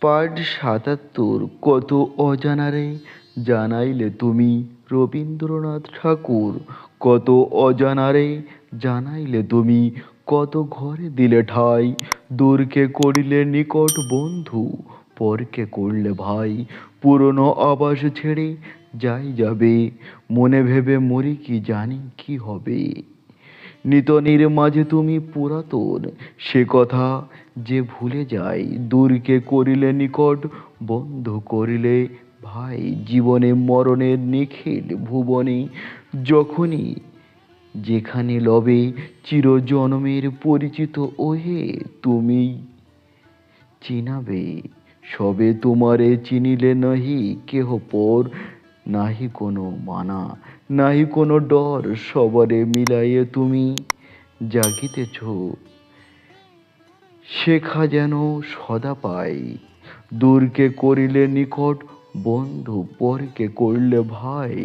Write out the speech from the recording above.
Part সাতাত্তর, কত অজানারে জানাইলে তুমি রবীন্দ্রনাথ ঠাকুর। কত অজানারে জানাইলে তুমি কত ঘরে দিলে ঠাই। দূরকে করিলে নিকট বন্ধু, পরকে করলে ভাই। পুরনো আবাস ছেড়ে যাই যাবে, মনে ভেবে মরি কি জানি কি হবে। নিতনির মাঝে তুমি পুরাতন। সে কথা যে ভুলে যাই, দূরকে করিলে নিকট, বন্ধু করিলে ভাই, জীবনে মরণের নিখিল ভুবনে। যখনই যেখানে লবে চিরজনমের পরিচিত ওহে, তুমি চিনাবে, সবে তোমারে চিনিলে নহি কেহ পর। নাহি কোনো মানা, নাহি কোনো ডর, সবরে মিলাইয়ে তুমি জাগিতেছ। শেখা যেন সদা পাই, দূরকে করিলে নিকট বন্ধু, পরকে করলে ভাই।